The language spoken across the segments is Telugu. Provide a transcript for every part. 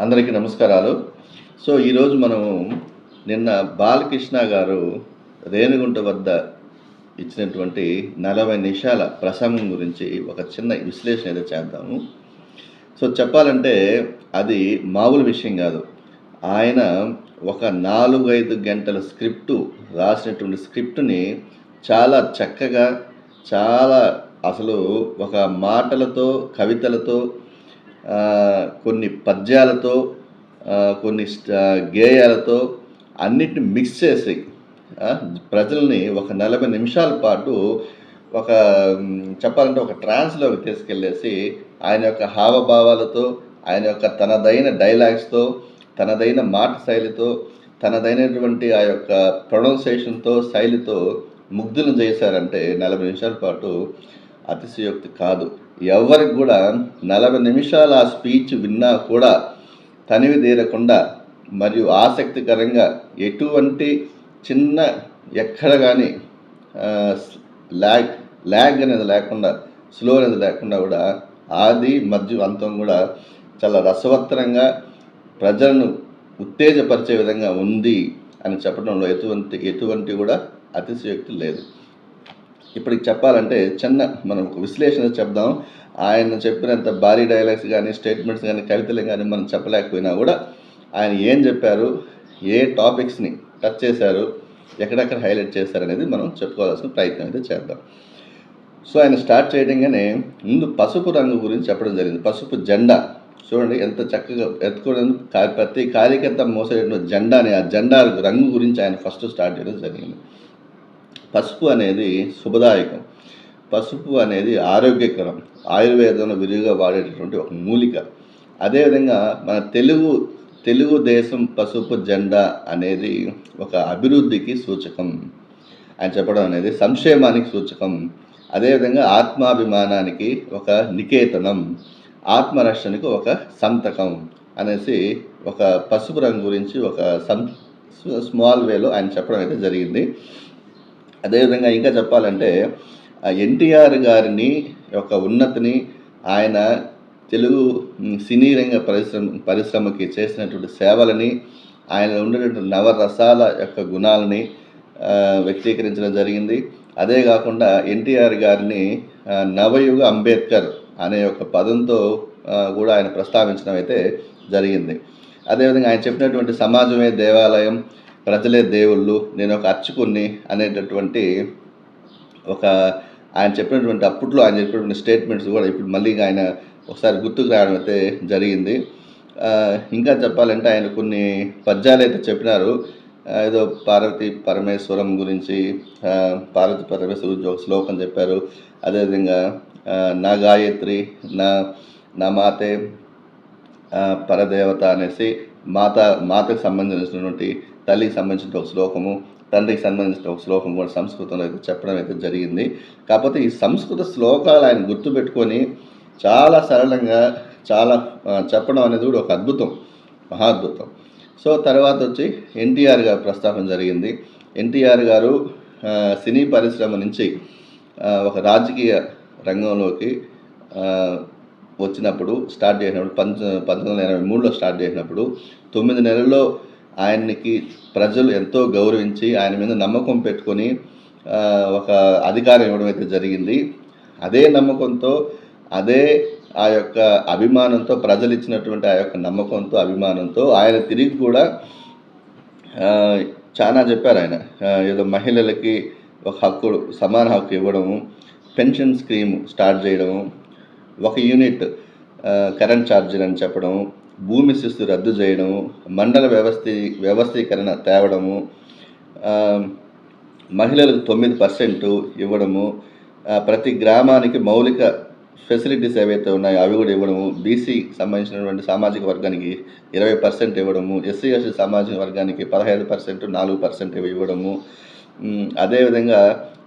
అందరికీ నమస్కారాలు. సో ఈరోజు మనము నిన్న బాలకృష్ణ గారు రేణుగుంట వద్ద ఇచ్చినటువంటి నలభై నిమిషాల ప్రసంగం గురించి ఒక చిన్న విశ్లేషణ అయితే చేద్దాము. సో చెప్పాలంటే అది మామూలు విషయం కాదు. ఆయన ఒక నాలుగైదు గంటల స్క్రిప్టు రాసినటువంటి స్క్రిప్టుని చాలా చక్కగా చాలా అసలు ఒక మాటలతో కవితలతో కొన్ని పద్యాలతో కొన్ని గేయాలతో అన్నిటిని మిక్స్ చేసి ప్రజల్ని ఒక నలభై నిమిషాల పాటు ఒక చెప్పాలంటే ఒక ట్రాన్స్లోకి తీసుకెళ్ళేసి ఆయన యొక్క హావభావాలతో ఆయన యొక్క తనదైన డైలాగ్స్తో తనదైన మాట శైలితో తనదైనటువంటి ఆ యొక్క ప్రొనౌన్సేషన్తో శైలితో ముగ్ధులను చేశారంటే నలభై నిమిషాల పాటు అతిశయోక్తి కాదు. ఎవరికి కూడా నలభై నిమిషాలు ఆ స్పీచ్ విన్నా కూడా తనివి తీరకుండా మరియు ఆసక్తికరంగా ఎటువంటి చిన్న ఎక్కడ కానీ ల్యాగ్ ల్యాగ్ అనేది లేకుండా స్లో అనేది లేకుండా కూడా ఆది మధ్య అంతం కూడా చాలా రసవత్తరంగా ప్రజలను ఉత్తేజపరిచే విధంగా ఉంది అని చెప్పడంలో ఎటువంటి ఎటువంటి కూడా అతిశయోక్తి లేదు. ఇప్పటికి చెప్పాలంటే చిన్న మనం ఒక విశ్లేషణ చెప్దాం. ఆయన చెప్పినంత భారీ డైలాగ్స్ కానీ స్టేట్మెంట్స్ కానీ కవితలు కానీ మనం చెప్పలేకపోయినా కూడా ఆయన ఏం చెప్పారు ఏ టాపిక్స్ని టచ్ చేశారు ఎక్కడెక్కడ హైలైట్ చేశారు అనేది మనం చెప్పుకోవాల్సిన ప్రయత్నం అయితే చేద్దాం. సో ఆయన స్టార్ట్ చేయడంగానే ముందు పసుపు రంగు గురించి చెప్పడం జరిగింది. పసుపు జెండా. చూడండి ఎంత చక్కగా ఎత్తుకోవడం ప్రతి కార్యకర్త మోసేటువంటి జెండాని ఆ జెండా రంగు గురించి ఆయన ఫస్ట్ స్టార్ట్ చేయడం జరిగింది. పసుపు అనేది శుభదాయకం. పసుపు అనేది ఆరోగ్యకరం. ఆయుర్వేదంలో విరివిగా వాడేటటువంటి ఒక మూలిక. అదేవిధంగా మన తెలుగు తెలుగుదేశం పసుపు జెండా అనేది ఒక అభివృద్ధికి సూచకం ఆయన చెప్పడం అనేది సంక్షేమానికి సూచకం. అదేవిధంగా ఆత్మాభిమానానికి ఒక నికేతనం. ఆత్మరక్షణకు ఒక సంతకం అనేసి ఒక పసుపు రంగు గురించి ఒక సం స్మాల్ వేలో ఆయన చెప్పడం అయితే జరిగింది. అదేవిధంగా ఇంకా చెప్పాలంటే ఎన్టీఆర్ గారిని యొక్క ఉన్నతిని ఆయన తెలుగు సినీ రంగ పరిశ్రమ పరిశ్రమకి చేసినటువంటి సేవలని ఆయన ఉండేటువంటి నవరసాల యొక్క గుణాలని వ్యక్తీకరించడం జరిగింది. అదే కాకుండా ఎన్టీఆర్ గారిని నవయుగ అంబేద్కర్ అనే ఒక పదంతో కూడా ఆయన ప్రస్తావించడం అయితే జరిగింది. అదేవిధంగా ఆయన చెప్పినటువంటి సమాజమే దేవాలయం ప్రజలే దేవుళ్ళు నేను ఒక అర్చకుణ్ణి అనేటటువంటి ఒక ఆయన చెప్పినటువంటి అప్పట్లో ఆయన చెప్పినటువంటి స్టేట్మెంట్స్ కూడా ఇప్పుడు మళ్ళీ ఆయన ఒకసారి గుర్తుకు రావడం అయితే జరిగింది. ఇంకా చెప్పాలంటే ఆయన కొన్ని పద్యాలు అయితే చెప్పినారు. ఏదో పార్వతి పరమేశ్వరం గురించి పార్వతి పరమేశ్వరం గురించి ఒక శ్లోకం చెప్పారు. అదేవిధంగా నా గాయత్రి నా నా మాతే పరదేవత అనేసి మాత మాతకు సంబంధించినటువంటి తల్లికి సంబంధించిన ఒక శ్లోకము తండ్రికి సంబంధించిన ఒక శ్లోకం కూడా సంస్కృతంలో అయితే చెప్పడం అయితే జరిగింది. కాకపోతే ఈ సంస్కృత శ్లోకాలు ఆయన గుర్తుపెట్టుకొని చాలా సరళంగా చాలా చెప్పడం అనేది కూడా ఒక అద్భుతం మహాద్భుతం సో తర్వాత వచ్చి ఎన్టీఆర్ గారు ప్రస్తావన జరిగింది. ఎన్టీఆర్ గారు సినీ పరిశ్రమ నుంచి ఒక రాజకీయ రంగంలోకి వచ్చినప్పుడు స్టార్ట్ చేసినప్పుడు పంచ పంతొమ్మిది వందల ఎనభై మూడులో స్టార్ట్ చేసినప్పుడు తొమ్మిది నెలల్లో ఆయనకి ప్రజలు ఎంతో గౌరవించి ఆయన మీద నమ్మకం పెట్టుకొని ఒక అధికారం ఇవ్వడం అయితే జరిగింది. అదే నమ్మకంతో అదే ఆ యొక్క అభిమానంతో ప్రజలు ఇచ్చినటువంటి ఆ యొక్క నమ్మకంతో అభిమానంతో ఆయన తిరిగి కూడా చాలా చెప్పారు ఆయన. ఏదో మహిళలకి ఒక హక్కు సమాన హక్కు ఇవ్వడము పెన్షన్ స్కీమ్ స్టార్ట్ చేయడము ఒక యూనిట్ కరెంట్ ఛార్జీలు అని చెప్పడం భూమి శిస్తు రద్దు చేయడము మండల వ్యవస్థీ వ్యవస్థీకరణ తేవడము మహిళలకు తొమ్మిది పర్సెంట్ ఇవ్వడము ప్రతి గ్రామానికి మౌలిక ఫెసిలిటీస్ ఏవైతే ఉన్నాయో అవి కూడా ఇవ్వడము బీసీ సంబంధించినటువంటి సామాజిక వర్గానికి ఇరవై పర్సెంట్ ఇవ్వడము ఎస్సీ ఎస్టీ సామాజిక వర్గానికి పదహైదు పర్సెంట్ నాలుగు పర్సెంట్ ఇవ్వడము. అదేవిధంగా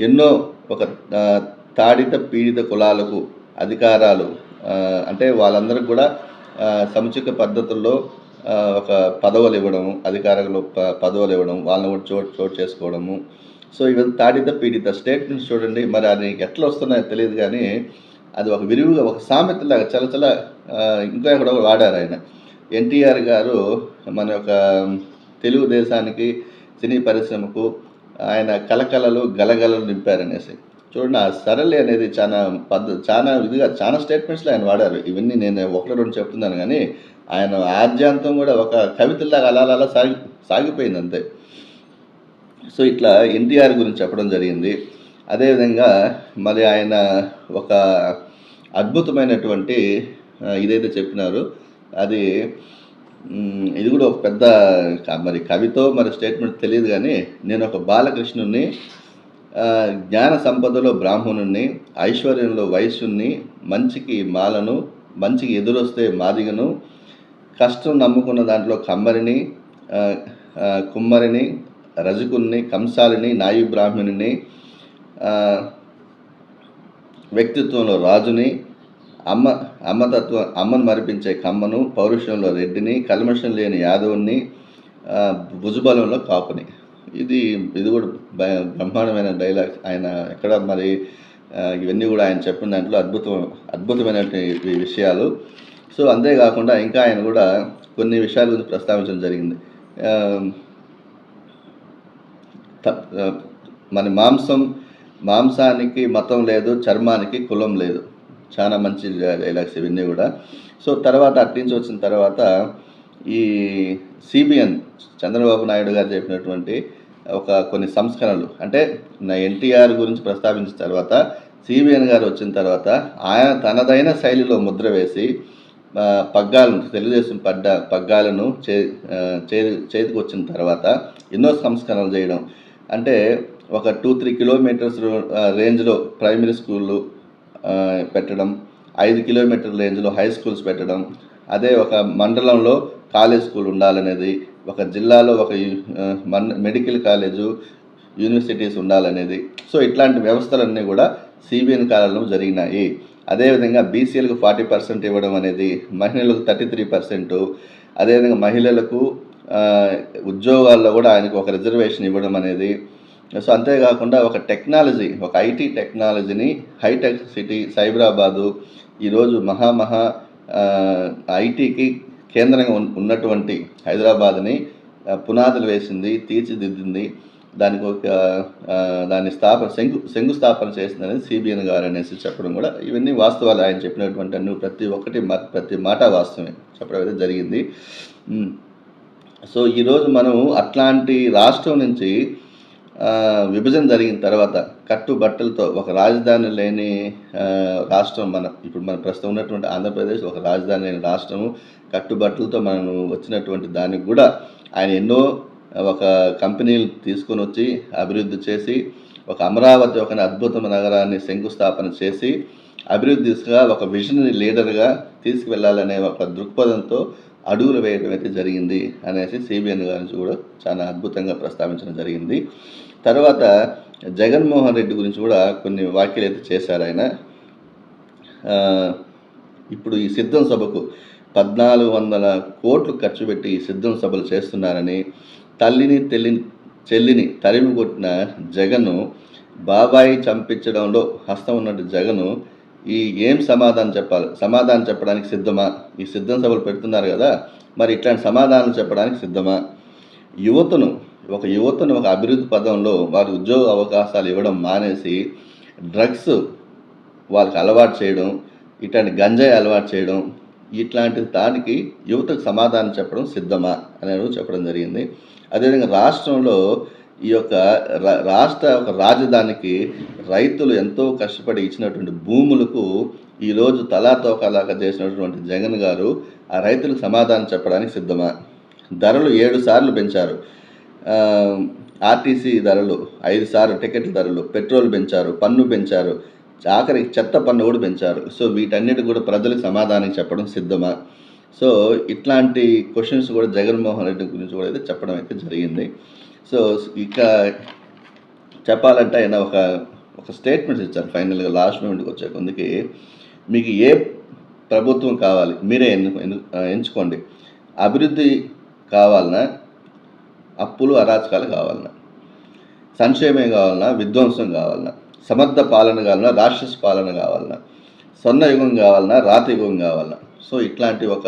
ఎన్నో ఒక తాడిత పీడిత కులాలకు అధికారాలు అంటే వాళ్ళందరికీ కూడా సముచిత పద్ధతుల్లో ఒక పదవులు ఇవ్వడము అధికారులు ప పదవులు ఇవ్వడం వాళ్ళని కూడా చోటు చోటు చేసుకోవడము. సో ఇవన్నీ తాడిత పీడిత స్టేట్మెంట్స్ చూడండి మరి అది ఎట్లా వస్తున్నాయో తెలియదు కానీ అది ఒక విరివిగా ఒక సామెతలాగా చలచల ఇంకా కూడా వాడారు ఆయన. ఎన్టీఆర్ గారు మన యొక్క తెలుగుదేశానికి సినీ పరిశ్రమకు ఆయన కలకలలు గలగలలు నింపారనేసి. చూడండి ఆ సరళి అనేది చాలా పద్ధ చాలా ఇదిగా చాలా స్టేట్మెంట్స్లో ఆయన వాడారు. ఇవన్నీ నేను ఒకటి రెండు చెప్తున్నాను కానీ ఆయన ఆద్యాంతం కూడా ఒక కవితలాగా అలా అలా సాగి సాగిపోయింది అంతే. సో ఇట్లా ఎన్టీఆర్ గురించి చెప్పడం జరిగింది. అదేవిధంగా మరి ఆయన ఒక అద్భుతమైనటువంటి ఇదైతే చెప్పినారు. అది ఇది కూడా ఒక పెద్ద మరి కవితో మరి స్టేట్మెంట్ తెలియదు కానీ నేను ఒక బాలకృష్ణుని జ్ఞాన సంపదలో బ్రాహ్మణుణ్ణి ఐశ్వర్యంలో వైశ్యుణ్ణి మంచికి మాలను మంచికి ఎదురొస్తే మాదిగను కష్టం నమ్ముకున్న దాంట్లో కమ్మరిని కుమ్మరిని రజకుణ్ణి కంసాలిని నాయు బ్రాహ్మణుని వ్యక్తిత్వంలో రాజుని అమ్మ అమ్మతత్వం అమ్మను మరిపించే కమ్మను పౌరుషంలో రెడ్డిని కల్మషం లేని యాదవుని భుజబలంలో కాపుని. ఇది ఇది కూడా బ్రహ్మాండమైన డైలాగ్స్ ఆయన ఎక్కడ మరి ఇవన్నీ కూడా ఆయన చెప్పిన దాంట్లో అద్భుతం అద్భుతమైనటువంటి విషయాలు. సో అంతేకాకుండా ఇంకా ఆయన కూడా కొన్ని విషయాల గురించి ప్రస్తావించడం జరిగింది. మన మాంసం మాంసానికి మతం లేదు చర్మానికి కులం లేదు. చాలా మంచి డైలాగ్స్ ఇవన్నీ కూడా. సో తర్వాత అట్నుంచి వచ్చిన తర్వాత ఈ సిబిఎన్ చంద్రబాబు నాయుడు గారు చెప్పినటువంటి ఒక కొన్ని సంస్కరణలు అంటే నా ఎన్టీఆర్ గురించి ప్రస్తావించిన తర్వాత సిబిఎన్ గారు వచ్చిన తర్వాత ఆయన తనదైన శైలిలో ముద్ర వేసి పగ్గాలను తెలుగుదేశం పడ్డ పగ్గాలను చే చేతికి వచ్చిన తర్వాత ఎన్నో సంస్కరణలు చేయడం. అంటే ఒక టూ త్రీ కిలోమీటర్స్ రేంజ్లో ప్రైమరీ స్కూళ్ళు పెట్టడం ఐదు కిలోమీటర్ రేంజ్లో హై స్కూల్స్ పెట్టడం అదే ఒక మండలంలో కాలేజ్ స్కూల్ ఉండాలనేది ఒక జిల్లాలో ఒక మన్ మెడికల్ కాలేజు యూనివర్సిటీస్ ఉండాలనేది. సో ఇట్లాంటి వ్యవస్థలన్నీ కూడా సిబిఎన్ కాలంలో జరిగినాయి. అదేవిధంగా బీసీలకు ఫార్టీ పర్సెంట్ ఇవ్వడం అనేది మహిళలకు థర్టీ త్రీ పర్సెంట్. అదేవిధంగా మహిళలకు ఉద్యోగాల్లో కూడా ఆయనకు ఒక రిజర్వేషన్ ఇవ్వడం అనేది. సో అంతేకాకుండా ఒక టెక్నాలజీ ఒక ఐటీ టెక్నాలజీని హైటెక్ సిటీ సైబరాబాదు ఈరోజు మహా మహా ఐటీకి కేంద్రంగా ఉన్నటువంటి హైదరాబాద్ని పునాదులు వేసింది తీర్చిదిద్దింది. దానికి ఒక దాని స్థాపన శంకు శంకుస్థాపన చేసింది అనేది సిబిఎన్ గారు అనేసి చెప్పడం కూడా ఇవన్నీ వాస్తవాలు. ఆయన చెప్పినటువంటి అన్ని ప్రతి ఒక్కటి ప్రతి మాట వాస్తవమే చెప్పడం అయితే జరిగింది. సో ఈరోజు మనం అట్లాంటి రాష్ట్రం నుంచి విభజన జరిగిన తర్వాత కట్టుబట్టలతో ఒక రాజధాని లేని రాష్ట్రం మన ఇప్పుడు మన ప్రస్తుతం ఉన్నటువంటి ఆంధ్రప్రదేశ్ ఒక రాజధాని లేని రాష్ట్రము. కట్టుబట్టలతో మనం వచ్చినటువంటి దానికి కూడా ఆయన ఎన్నో ఒక కంపెనీలు తీసుకొని వచ్చి అభివృద్ధి చేసి ఒక అమరావతి ఒక అద్భుతమైన నగరాన్ని శంకుస్థాపన చేసి అభివృద్ధి దిశగా ఒక విజనరీ లీడర్గా తీసుకువెళ్ళాలనే ఒక దృక్పథంతో అడుగులు వేయడం అయితే జరిగింది అనేసి సిబిఎన్ గారి నుంచి కూడా చాలా అద్భుతంగా ప్రస్తావించడం జరిగింది. తర్వాత జగన్మోహన్ రెడ్డి గురించి కూడా కొన్ని వ్యాఖ్యలు అయితే చేశారు ఆయన. ఇప్పుడు ఈ సిద్ధం సభకు పద్నాలుగు వందల కోట్లు ఖర్చు పెట్టి ఈ సిద్ధం సభలు చేస్తున్నారని తల్లిని తెల్లి చెల్లిని తరిమి కొట్టిన జగను బాబాయి చంపించడంలో హస్తం ఉన్నట్టు జగను ఈ ఏం సమాధానం చెప్పాలి? సమాధానం చెప్పడానికి సిద్ధమా? ఈ సిద్ధం సభలు పెడుతున్నారు కదా మరి ఇట్లాంటి సమాధానం చెప్పడానికి సిద్ధమా? యువతను ఒక యువతను ఒక అభివృద్ధి పదంలో వారి ఉద్యోగ అవకాశాలు ఇవ్వడం మానేసి డ్రగ్స్ వాళ్ళకి అలవాటు చేయడం ఇట్లాంటి గంజాయి అలవాటు చేయడం ఇట్లాంటి దానికి యువతకు సమాధానం చెప్పడం సిద్ధమా? అనేది చెప్పడం జరిగింది. అదేవిధంగా రాష్ట్రంలో ఈ యొక్క రా- రాష్ట్ర ఒక రాజధానికి రైతులు ఎంతో కష్టపడి ఇచ్చినటువంటి భూములకు ఈరోజు తలా తోకలాగా చేసినటువంటి జగన్ గారు ఆ రైతులకు సమాధానం చెప్పడానికి సిద్ధమా? ధరలు ఏడు సార్లు పెంచారు. ఆర్టీసీ ధరలు ఐదు సార్లు టికెట్ల ధరలు పెట్రోల్ పెంచారు పన్ను పెంచారు ఆఖరికి చెత్త పన్ను కూడా పెంచారు. సో వీటన్నిటి కూడా ప్రజలకు సమాధానం చెప్పడం సిద్ధమా? సో ఇట్లాంటి క్వశ్చన్స్ కూడా జగన్మోహన్ రెడ్డి గురించి కూడా అయితే చెప్పడం అయితే జరిగింది. సో ఇక చెప్పాలంటే ఆయన ఒక ఒక స్టేట్మెంట్స్ ఇచ్చారు ఫైనల్గా లాస్ట్ మూమెంట్కి వచ్చే కొందికి మీకు ఏ ప్రభుత్వం కావాలి మీరే ఎన్ను ఎంచుకోండి. అభివృద్ధి కావాలన్నా అప్పులు అరాచకాలు కావాలన్నా సంక్షేమం కావాలన్నా విధ్వంసం కావాలన్నా సమర్థ పాలన కావాలన్నా రాక్షస పాలన కావాలన్నా స్వర్ణ యుగం కావాలన్నా రాతి యుగం కావాలన్నా. సో ఇట్లాంటి ఒక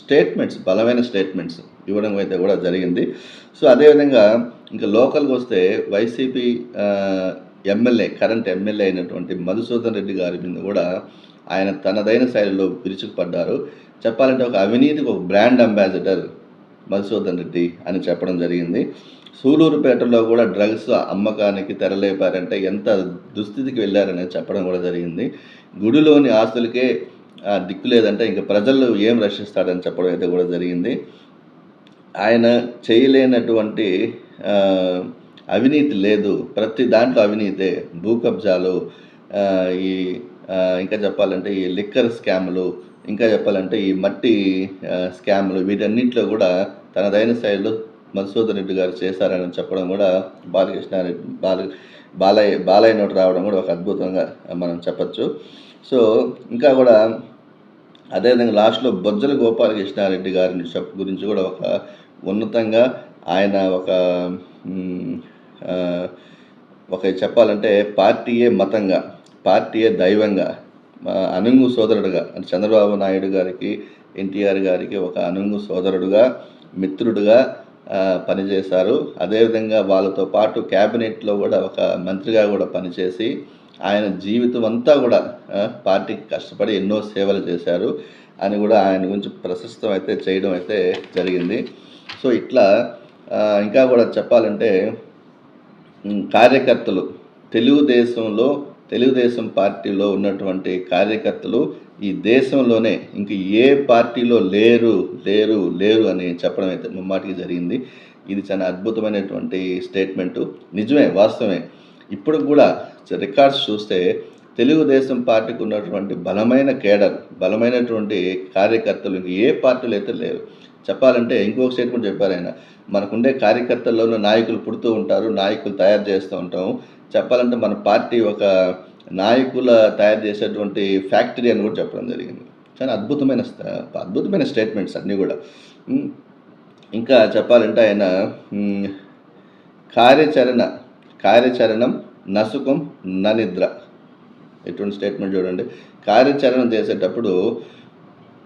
స్టేట్మెంట్స్ బలమైన స్టేట్మెంట్స్ ఇవ్వడం అయితే కూడా జరిగింది. సో అదేవిధంగా ఇంకా లోకల్కి వస్తే వైసీపీ ఎమ్మెల్యే కరెంట్ ఎమ్మెల్యే అయినటువంటి మధుసూదన్ రెడ్డి గారి మీద కూడా ఆయన తనదైన శైలిలో విరుచుకుపడ్డారు. చెప్పాలంటే ఒక అవినీతికి ఒక బ్రాండ్ అంబాసిడర్ మధుసూదన్ రెడ్డి అని చెప్పడం జరిగింది. సూలూరుపేటలో కూడా డ్రగ్స్ అమ్మకానికి తెరలేపారంటే ఎంత దుస్థితికి వెళ్ళారనేది చెప్పడం కూడా జరిగింది. గుడిలోని ఆస్తులకే దిక్కు లేదంటే ఇంకా ప్రజలు ఏం రక్షిస్తాడని చెప్పడం అయితే కూడా జరిగింది. ఆయన చేయలేనటువంటి అవినీతి లేదు. ప్రతి దాంట్లో అవినీతే. భూ కబ్జాలు ఈ ఇంకా చెప్పాలంటే ఈ లిక్కర్ స్కాములు ఇంకా చెప్పాలంటే ఈ మట్టి స్కాములు వీటన్నింటిలో కూడా తనదైన శైలిలో మధుసూదన్ రెడ్డి గారు చేశారని చెప్పడం కూడా బాలకృష్ణారెడ్డి బాల బాలయ్య బాలయ్య నోటి రావడం కూడా ఒక అద్భుతంగా మనం చెప్పచ్చు. సో ఇంకా కూడా అదేవిధంగా లాస్ట్లో బొజ్జల గోపాలకృష్ణారెడ్డి గారిని చెప్ గురించి కూడా ఒక ఉన్నతంగా ఆయన ఒక ఒక చెప్పాలంటే పార్టీయే మతంగా పార్టీయే దైవంగా అనుంగు సోదరుడుగా అంటే చంద్రబాబు నాయుడు గారికి ఎన్టీఆర్ గారికి ఒక అనుంగు సోదరుడుగా మిత్రుడుగా పనిచేశారు. అదేవిధంగా వాళ్ళతో పాటు క్యాబినెట్లో కూడా ఒక మంత్రిగా కూడా పనిచేసి ఆయన జీవితం అంతా కూడా పార్టీకి కష్టపడి ఎన్నో సేవలు చేశారు. అని కూడా ఆయన గురించి ప్రశస్తం అయితే చేయడం అయితే జరిగింది. సో ఇట్లా ఇంకా కూడా చెప్పాలంటే కార్యకర్తలు తెలుగుదేశంలో తెలుగుదేశం పార్టీలో ఉన్నటువంటి కార్యకర్తలు ఈ దేశంలోనే ఇంక ఏ పార్టీలో లేరు లేరు లేరు అని చెప్పడం అయితే ముమ్మాటికి జరిగింది. ఇది చాలా అద్భుతమైనటువంటి స్టేట్మెంటు. నిజమే వాస్తవమే. ఇప్పుడు కూడా రికార్డ్స్ చూస్తే తెలుగుదేశం పార్టీకి ఉన్నటువంటి బలమైన కేడర్ బలమైనటువంటి కార్యకర్తలు ఇంక ఏ పార్టీలు అయితే లేరు చెప్పాలంటే ఇంకొక స్టేట్మెంట్ చెప్పారు ఆయన. మనకుండే కార్యకర్తల్లోనూ నాయకులు పుడుతూ ఉంటారు నాయకులు తయారు చేస్తూ ఉంటాము చెప్పాలంటే మన పార్టీ ఒక నాయకుల తయారు చేసేటువంటి ఫ్యాక్టరీ అని కూడా చెప్పడం జరిగింది. చాలా అద్భుతమైన అద్భుతమైన స్టేట్మెంట్స్ అన్నీ కూడా. ఇంకా చెప్పాలంటే ఆయన కార్యాచరణ కార్యాచరణం నసుకం ననిద్ర ఎటువంటి స్టేట్మెంట్ చూడండి. కార్యాచరణ చేసేటప్పుడు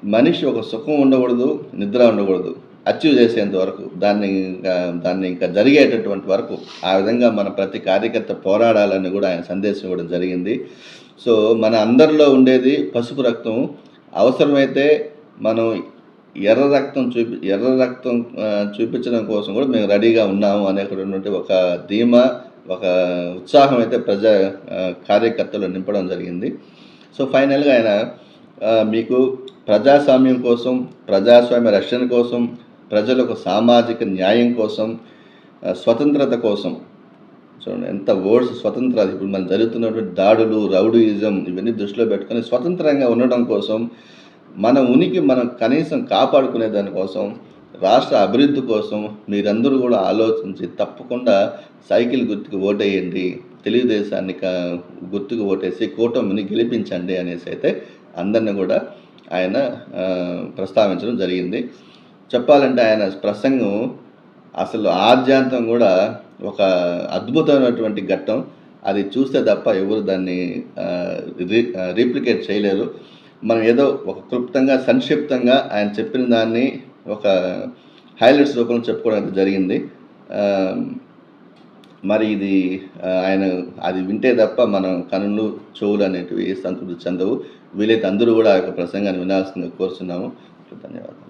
మనిషి ఒక సుఖం ఉండకూడదు నిద్ర ఉండకూడదు. అచీవ్ చేసేంత వరకు దాన్ని ఇంకా దాన్ని ఇంకా జరిగేటటువంటి వరకు ఆ విధంగా మన ప్రతి కార్యకర్త పోరాడాలని కూడా ఆయన సందేశం ఇవ్వడం జరిగింది. సో మన అందరిలో ఉండేది పసుపు రక్తం. అవసరమైతే మనం ఎర్ర రక్తం చూపి ఎర్ర రక్తం చూపించడం కోసం కూడా మేము రెడీగా ఉన్నాము అనేటువంటి ఒక ధీమా ఒక ఉత్సాహం అయితే ప్రజా కార్యకర్తలు నింపడం జరిగింది. సో ఫైనల్గా ఆయన మీకు ప్రజాస్వామ్యం కోసం ప్రజాస్వామ్య రక్షణ కోసం ప్రజలకు సామాజిక న్యాయం కోసం స్వతంత్రత కోసం చూడండి ఎంత ఓడ్స్ స్వతంత్ర ఇప్పుడు మనం జరుగుతున్నటువంటి దాడులు రౌడీయిజం ఇవన్నీ దృష్టిలో పెట్టుకొని స్వతంత్రంగా ఉండడం కోసం మన ఉనికి మనం కనీసం కాపాడుకునే దానికోసం రాష్ట్ర అభివృద్ధి కోసం మీరందరూ కూడా ఆలోచించి తప్పకుండా సైకిల్ గుర్తుకు ఓటేయండి. తెలుగుదేశాన్ని గుర్తుకు ఓటేసి కూటమిని గెలిపించండి అనేసి అయితే అందరిని కూడా ఆయన ప్రస్తావించడం జరిగింది. చెప్పాలంటే ఆయన ప్రసంగం అసలు ఆద్యాంతం కూడా ఒక అద్భుతమైనటువంటి ఘట్టం. అది చూస్తే తప్ప ఎవరు దాన్ని రీ- రీప్లికేట్ చేయలేరు. మనం ఏదో ఒక క్లుప్తంగా సంక్షిప్తంగా ఆయన చెప్పిన దాన్ని ఒక హైలైట్స్ రూపంలో చెప్పుకోవడం జరిగింది. మరి ఇది ఆయన అది వింటే తప్ప మనం కనులు చెవులు అనేటివి సంతృప్తి చెందవు. వీలైతే అందరూ కూడా ఆ యొక్క ప్రసంగాన్ని వినాల్సిందిగా కోరుతున్నాము ధన్యవాదాలు.